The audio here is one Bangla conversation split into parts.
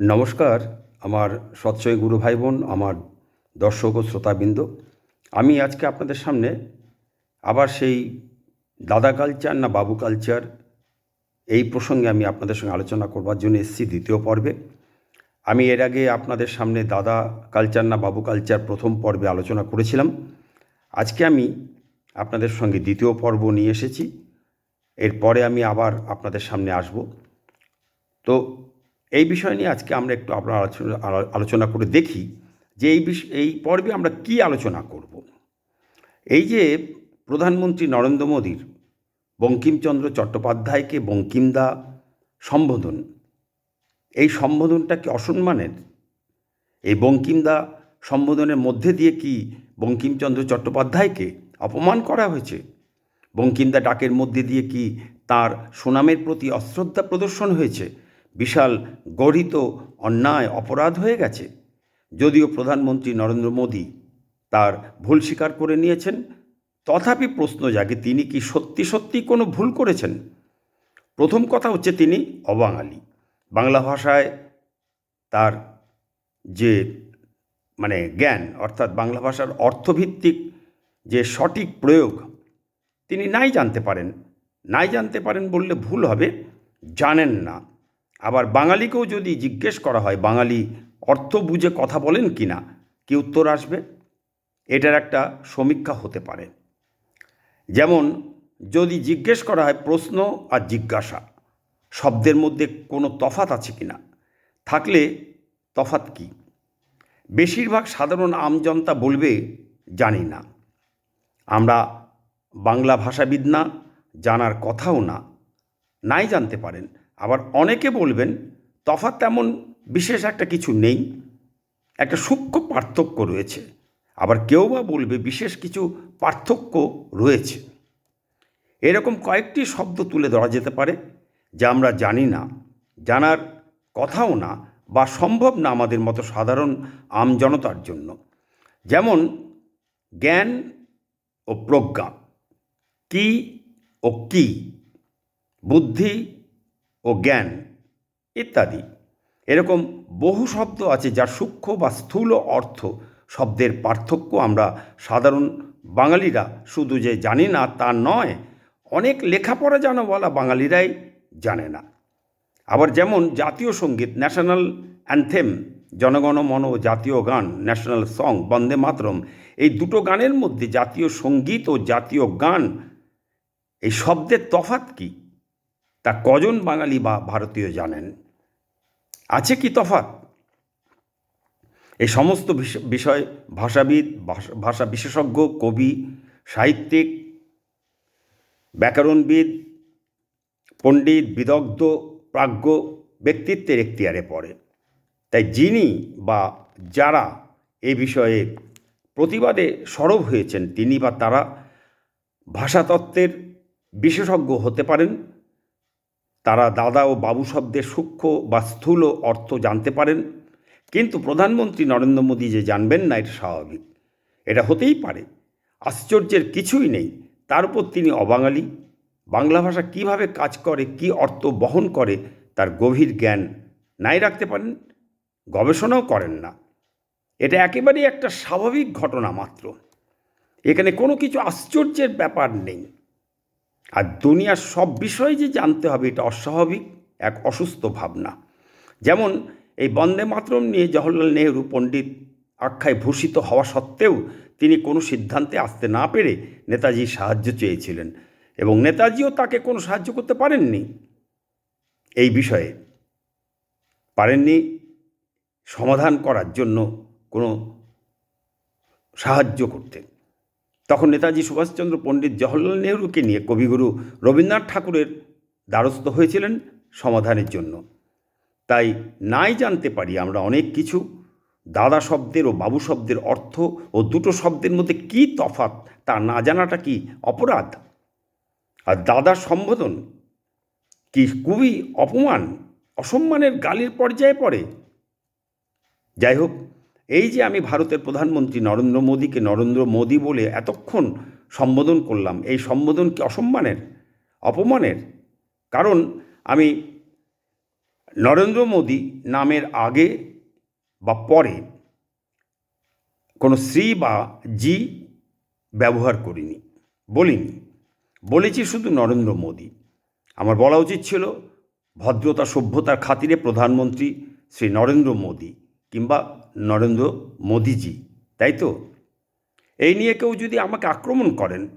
নমস্কার, আমার সৎসই গুরু ভাই বোন আমার দর্শক ও শ্রোতাবৃন্দ। আমি আজকে আপনাদের সামনে আবার সেই দাদা কালচার না বাবু কালচার এই প্রসঙ্গে আমি আপনাদের সঙ্গে আলোচনা করবার জন্য এসেছি দ্বিতীয় পর্বে। আমি এর আগে আপনাদের সামনে দাদা কালচার না বাবু কালচার প্রথম পর্বে আলোচনা করেছিলাম। আজকে আমি আপনাদের সঙ্গে দ্বিতীয় পর্ব নিয়ে এসেছি। এরপরে আমি আবার আপনাদের সামনে আসব। তো এই বিষয় নিয়ে আজকে আমরা একটু আপনার আলোচনা আলোচনা করে দেখি যে এই বিষ, এই পর্বে আমরা কি আলোচনা করব। এই যে প্রধানমন্ত্রী নরেন্দ্র মোদীর বঙ্কিমচন্দ্র চট্টোপাধ্যায়কে বঙ্কিমদা সম্বোধন, এই সম্বোধনটা কি অসম্মানের? এই বঙ্কিমদা সম্বোধনের মধ্যে দিয়ে কি বঙ্কিমচন্দ্র চট্টোপাধ্যায়কে অপমান করা হয়েছে? বঙ্কিমদা ডাকের মধ্যে দিয়ে কি তার সুনামের প্রতি অশ্রদ্ধা প্রদর্শন হয়েছে? বিশাল গঠিত অন্যায় অপরাধ হয়ে গেছে। যদিও প্রধানমন্ত্রী নরেন্দ্র মোদী তার ভুল স্বীকার করে নিয়েছেন, তথাপি প্রশ্ন জাগে তিনি কি সত্যি সত্যি কোনো ভুল করেছেন? প্রথম কথা হচ্ছে তিনি অবাঙালি। বাংলা ভাষায় তার যে মানে জ্ঞান, অর্থাৎ বাংলা ভাষার অর্থভিত্তিক যে সঠিক প্রয়োগ, তিনি নাই জানতে পারেন। নাই জানতে পারেন বললে ভুল হবে, জানেন না। আবার বাঙালিকেও যদি জিজ্ঞেস করা হয়, বাঙালি অর্থ বুঝে কথা বলেন কি না, কি উত্তর আসবে? এটার একটা সমীক্ষা হতে পারে। যেমন, যদি জিজ্ঞেস করা হয় প্রশ্ন আর জিজ্ঞাসা, শব্দের মধ্যে কোনো তফাত আছে কি না? থাকলে তফাত কি? বেশিরভাগ সাধারণ আমজনতা বলবে, জানি না। আমরা বাংলা ভাষাবিদ না, জানার কথাও না, নাই জানতে পারেন। আবার অনেকে বলবেন, তফাৎ তেমন বিশেষ একটা কিছু নেই, একটা সূক্ষ্ম পার্থক্য রয়েছে। আবার কেউ বা বলবে বিশেষ কিছু পার্থক্য রয়েছে। এরকম কয়েকটি শব্দ তুলে ধরা যেতে পারে, যা আমরা জানি না, জানার কথাও না বা সম্ভব না আমাদের মতো সাধারণ আমজনতার জন্য। যেমন, জ্ঞান ও প্রজ্ঞা, কি ও কি, বুদ্ধি ও জ্ঞান ইত্যাদি। এরকম বহু শব্দ আছে যার সূক্ষ্ম বা স্থূল অর্থ। শব্দের পার্থক্য আমরা সাধারণ বাঙালিরা শুধু যে জানি না তা নয়, অনেক লেখাপড়া জানাওয়ালা বাঙালিরাই জানে না। আবার যেমন জাতীয় সংগীত, ন্যাশনাল অ্যান্থেম, জনগণ, মন জাতীয় গান, ন্যাশনাল সং, বন্দে মাতরম, এই দুটো গানের মধ্যে জাতীয় সংগীত ও জাতীয় গান, এই শব্দের তফাত কি? তা কজন বাঙালি বা ভারতীয় জানেন? আছে কি তফাৎ? এই সমস্ত বিষ- বিষয় ভাষাবিদ, ভাষা- ভাষা বিশেষজ্ঞ, কবি, সাহিত্যিক, ব্যাকরণবিদ, পণ্ডিত, বিদগ্ধ, প্রাজ্ঞ ব্যক্তিত্বের এখতিয়ারে পড়ে। তাই যিনি বা যারা এ বিষয়ে প্রতিবাদে সরব হয়েছেন, তিনি বা তারা ভাষাতত্ত্বের বিশেষজ্ঞ হতে পারেন। তারা দাদা ও বাবু শব্দের সূক্ষ্ম বা স্থূল অর্থ জানতে পারেন, কিন্তু প্রধানমন্ত্রী নরেন্দ্র মোদী যে জানবেন না, এটা স্বাভাবিক। এটা হতেই পারে। আশ্চর্যের কিছুই নেই। তার উপর তিনি অবাঙালি। বাংলা ভাষা কীভাবে কাজ করে, কি অর্থ বহন করে, তার গভীর জ্ঞান নাই রাখতে পারেন, গবেষণাও করেন না। এটা একেবারেই একটা স্বাভাবিক ঘটনা মাত্র। এখানে কোনো কিছু আশ্চর্যের ব্যাপার নেই। আর দুনিয়ার সব বিষয় যে জানতে হবে, এটা অস্বাভাবিক, এক অসুস্থ ভাবনা। যেমন এই বন্দে মাতরম নিয়ে জওহরলাল নেহরু পণ্ডিত আখ্যায় ভূষিত হওয়া সত্ত্বেও তিনি কোনো সিদ্ধান্তে আসতে না পেরে নেতাজির সাহায্য চেয়েছিলেন এবং নেতাজিও তাকে কোনো সাহায্য করতে পারেননি। এই বিষয়ে পারেননি সমাধান করার জন্য কোনো সাহায্য করতে। তখন নেতাজি সুভাষচন্দ্র পণ্ডিত জওহরলাল নেহরুকে নিয়ে কবিগুরু রবীন্দ্রনাথ ঠাকুরের দ্বারস্থ হয়েছিলেন সমাধানের জন্য। তাই নাই জানতে পারি আমরা অনেক কিছু। দাদা শব্দের ও বাবু শব্দের অর্থ ও দুটো শব্দের মধ্যে কী তফাৎ তা না জানাটা কি অপরাধ? আর দাদা সম্বোধন কি খুবই অপমান, অসম্মানের গালির পর্যায়ে পড়ে? যাই হোক এই যে আমি ভারতের প্রধানমন্ত্রী নরেন্দ্র মোদীকে নরেন্দ্র মোদী বলে এতক্ষণ সম্বোধন করলাম, এই সম্বোধন কি অসম্মানের, অপমানের? কারণ আমি নরেন্দ্র মোদী নামের আগে বা পরে কোনো শ্রী বা জি ব্যবহার করিনি, বলিনি। বলেছি শুধু নরেন্দ্র মোদী। আমার বলা উচিত ছিল ভদ্রতা, সভ্যতার খাতিরে প্রধানমন্ত্রী শ্রী নরেন্দ্র মোদী কিংবা নরেন্দ্র মোদিজি, তাই তো? এই নিয়ে কেউ যদি আমাকে আক্রমণ করেন,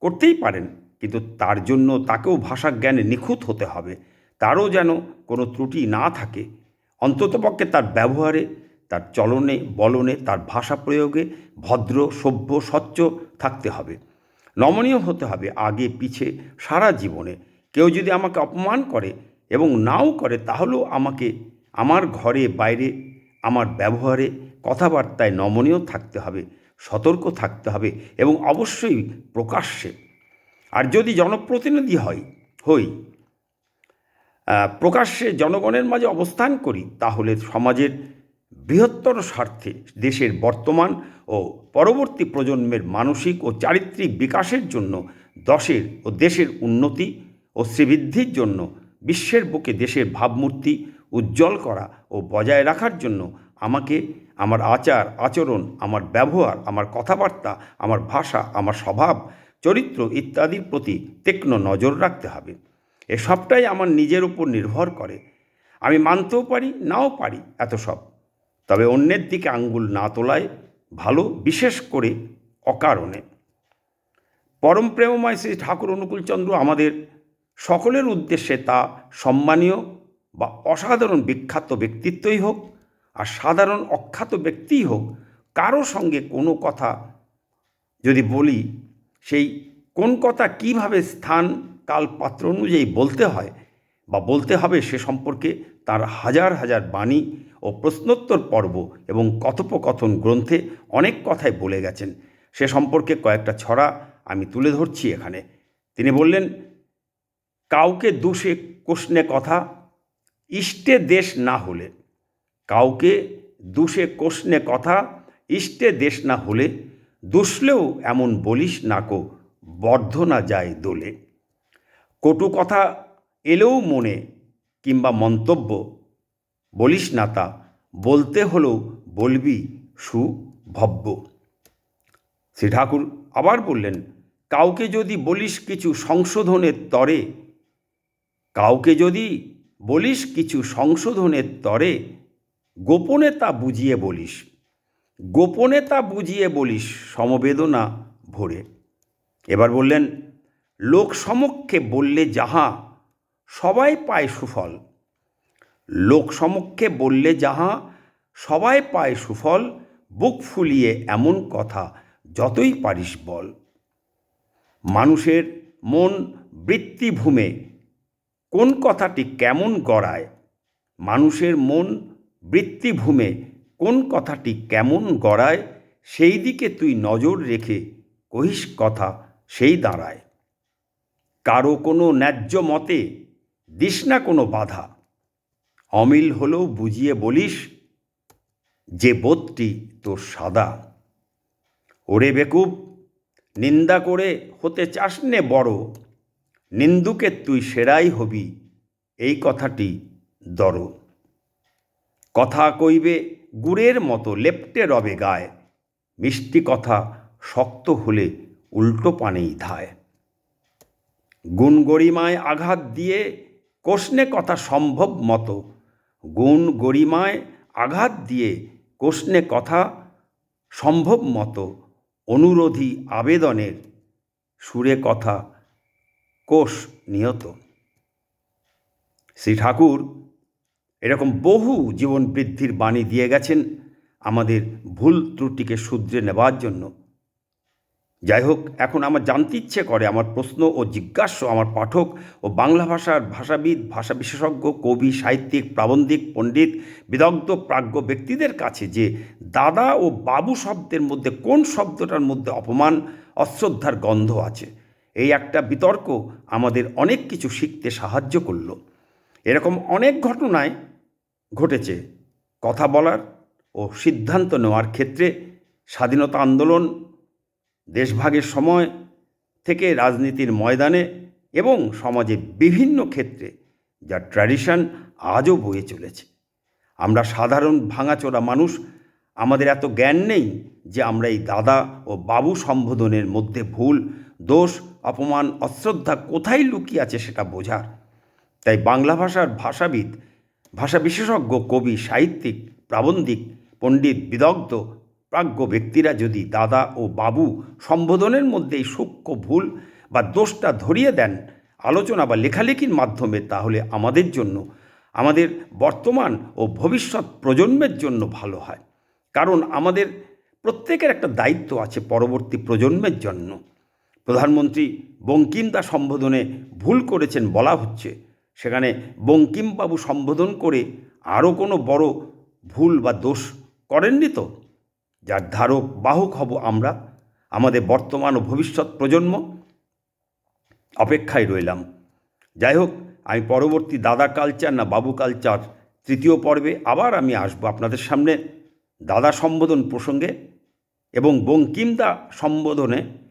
করতেই পারেন, কিন্তু তার জন্য তাকেও ভাষা জ্ঞানে নিখুঁত হতে হবে। তারও যেন কোনো ত্রুটি না থাকে। অন্ততপক্ষে তার ব্যবহারে, তার চলনে, বলনে, তার ভাষা প্রয়োগে ভদ্র, সভ্য, স্বচ্ছ থাকতে হবে। নমনীয় হতে হবে আগে পিছে সারা জীবনে। কেউ যদি আমাকে অপমান করে এবং নাও করে, তাহলেও আমাকে, আমার ঘরে, বাইরে আমার ব্যবহারে কথাবার্তায় নমনীয় থাকতে হবে, সতর্ক থাকতে হবে এবং অবশ্যই প্রকাশ্যে। আর যদি জনপ্রতিনিধি হয়, হই প্রকাশ্যে জনগণের মাঝে অবস্থান করি, তাহলে সমাজের বৃহত্তর স্বার্থে দেশের বর্তমান ও পরবর্তী প্রজন্মের মানসিক ও চারিত্রিক বিকাশের জন্য, দশের ও দেশের উন্নতি ও শ্রীবৃদ্ধির জন্য, বিশ্বের বুকে দেশের ভাবমূর্তি উজ্জ্বল করা ও বজায় রাখার জন্য আমাকে, আমার আচার, আচরণ, আমার ব্যবহার, আমার কথাবার্তা, আমার ভাষা, আমার স্বভাব, চরিত্র ইত্যাদির প্রতি তীক্ষ্ণ নজর রাখতে হবে। এ সবটাই আমার নিজের উপর নির্ভর করে। আমি মানতেও পারি, নাও পারি এত সব। তবে অন্যের দিকে আঙ্গুল না তোলায় ভালো, বিশেষ করে অকারণে। পরম প্রেমময় শ্রী ঠাকুর অনুকূলচন্দ্র আমাদের সকলের উদ্দেশ্যে তা সম্মানীয় বা অসাধারণ বিখ্যাত ব্যক্তিত্বই হোক আর সাধারণ অখ্যাত ব্যক্তিই হোক, কারও সঙ্গে কোনো কথা যদি বলি, সেই কোন কথা কীভাবে স্থান কাল পাত্র অনুযায়ী বলতে হয় বা বলতে হবে সে সম্পর্কে তার হাজার হাজার বাণী ও প্রশ্নোত্তর পর্ব এবং কথোপকথন গ্রন্থে অনেক কথাই বলে গেছেন। সে সম্পর্কে কয়েকটা ছড়া আমি তুলে ধরছি এখানে। তিনি বললেন, কাউকে দোষে কোষ্ণে কথা ইষ্টে দেশ না হলে, কাউকে দুষে কোষ্ণে কথা, ইষ্টে দেশ না হলে, দুষলেও এমন বলিস নাকো বর্ধ না যায় দোলে। কটু কথা এলেও মনে কিংবা মন্তব্য, বলিস না তা, বলতে হলেও বলবি সুভব্য। শ্রী ঠাকুর আবার বললেন, কাউকে যদি বলিস কিছু সংশোধনের তরে, কাউকে যদি বলিস কিছু সংশোধনের তরে, গোপনে তা বুঝিয়ে বলিস। গোপনে তা বুঝিয়ে বলিস সমবেদনা ভরে। এবার বললেন, লোক সমক্ষে বললে যাহা, সবাই পায় সুফল। লোক সমক্ষে বললে যাহা, সবাই পায় সুফল, বুক ফুলিয়ে এমন কথা যতই পারিস বল। মানুষের মন বৃত্তিভূমে কোন কথাটি কেমন গড়ায়? মানুষের মন বৃত্তিভূমে কোন কথাটি কেমন গড়ায়? সেই দিকে তুই নজর রেখে কহিস কথা সেই দাঁড়ায় কারও কোনো ন্যায্য মতে দিস না কোনো বাধা। অমিল হলেও বুঝিয়ে বলিস, যে বোধটি তোর সাদা। ওরে বেকুব, নিন্দা করে হতে চাস নে বড় নিন্দুকে তুই সেরাই হবি। এই কথাটি দর কথা কইবে গুড়ের মতো লেপটে রবে গায়। মিষ্টি কথা শক্ত হলে উল্টো পানেই ধায়। গুণ গরিমায় আঘাত দিয়ে কোষ্ণে কথা সম্ভব মতো। গুণ গরিমায় আঘাত দিয়ে কোষ্ণে কথা সম্ভব মতো। অনুরোধী আবেদনের সুরে কথা কোষ নিহত। শ্রী ঠাকুর এরকম বহু জীবন বৃদ্ধির বাণী দিয়ে গেছেন আমাদের ভুল ত্রুটিকে শুধরে নেবার জন্য। যাই হোক, এখন আমার জানতে ইচ্ছে করে, আমার প্রশ্ন ও জিজ্ঞাস্য আমার পাঠক ও বাংলা ভাষার ভাষাবিদ, ভাষা বিশেষজ্ঞ, কবি, সাহিত্যিক, প্রাবন্ধিক, পণ্ডিত, বিদগ্ধ, প্রাজ্ঞ ব্যক্তিদের কাছে যে দাদা ও বাবু শব্দের মধ্যে কোন শব্দটার মধ্যে অপমান, অশ্রদ্ধার গন্ধ আছে। এই একটা বিতর্ক আমাদের অনেক কিছু শিখতে সাহায্য করল। এরকম অনেক ঘটনায় ঘটেছে। কথা বলার ও সিদ্ধান্ত নেওয়ার ক্ষেত্রে স্বাধীনতা আন্দোলন, দেশভাগের সময় থেকে রাজনীতির ময়দানে এবং সমাজে বিভিন্ন ক্ষেত্রে যা ট্র্যাডিশন আজও বয়ে চলেছে। আমরা সাধারণ ভাঙাচোরা মানুষ, আমাদের এত জ্ঞান নেই যে আমরা এই দাদা ও বাবু সম্বোধনের মধ্যে ভুল দোষ, অপমান, অশ্রদ্ধা কোথায় লুকিয়ে আছে সেটা বোঝার। তাই বাংলা ভাষার ভাষাবিদ, ভাষা বিশেষজ্ঞ, কবি, সাহিত্যিক, প্রাবন্ধিক, পণ্ডিত, বিদগ্ধ, প্রাজ্ঞ ব্যক্তিরা যদি দাদা ও বাবু সম্বোধনের মধ্যে এই সূক্ষ্ম ভুল বা দোষটা ধরিয়ে দেন, আলোচনা বা লেখালেখির মাধ্যমে, তাহলে আমাদের জন্য, আমাদের বর্তমান ও ভবিষ্যৎ প্রজন্মের জন্য ভালো হয়। কারণ আমাদের প্রত্যেকের একটা দায়িত্ব আছে পরবর্তী প্রজন্মের জন্য। প্রধানমন্ত্রী বঙ্কিমদা সম্বোধনে ভুল করেছেন বলা হচ্ছে। সেখানে বঙ্কিমবাবু সম্বোধন করে আরও কোনো বড় ভুল বা দোষ করেননি তো? যার ধারক বাহক হব আমরা, আমাদের বর্তমান ও ভবিষ্যৎ প্রজন্ম, অপেক্ষায় রইলাম। যাই হোক, আমি পরবর্তী দাদা কালচার না বাবু কালচার তৃতীয় পর্বে আবার আমি আসব আপনাদের সামনে। দাদা সম্বোধন প্রসঙ্গে এবং বঙ্কিমদা সম্বোধনে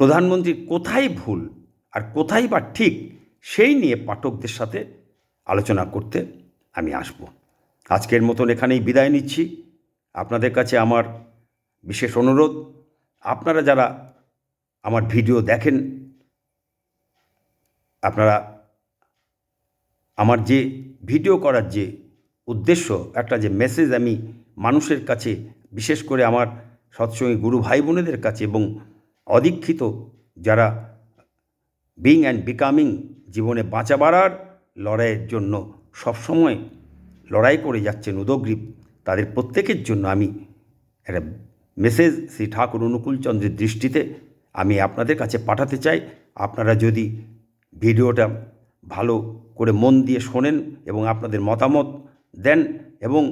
প্রধানমন্ত্রীর কোথায় ভুল আর কোথায় বা ঠিক সেই নিয়ে পাঠকদের সাথে আলোচনা করতে আমি আসব। আজকের মতন এখানেই বিদায় নিচ্ছি। আপনাদের কাছে আমার বিশেষ অনুরোধ, আপনারা যারা আমার ভিডিও দেখেন, আপনারা আমার যে ভিডিও করার যে উদ্দেশ্য, একটা যে মেসেজ আমি মানুষের কাছে, বিশেষ করে আমার সৎসঙ্গী গুরু ভাই বোনেদের কাছে এবং অদীক্ষিত, যারা বিং অ্যান্ড বিকামিং জীবনে বাঁচা বাড়ার লড়াইয়ের জন্য সবসময় লড়াই করে যাচ্ছেন উদগ্রীব, তাদের প্রত্যেকের জন্য আমি একটা মেসেজ শ্রী ঠাকুর অনুকূলচন্দ্রের দৃষ্টিতে আমি আপনাদের কাছে পাঠাতে চাই। আপনারা যদি ভিডিওটা ভালো করে মন দিয়ে শোনেন এবং আপনাদের মতামত দেন এবং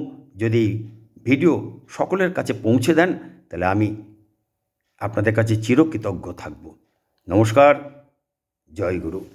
যদি ভিডিও সকলের কাছে পৌঁছে দেন, তাহলে আমি আপনাদের কাছে চিরকৃতজ্ঞ থাকব। নমস্কার জয় গুরু।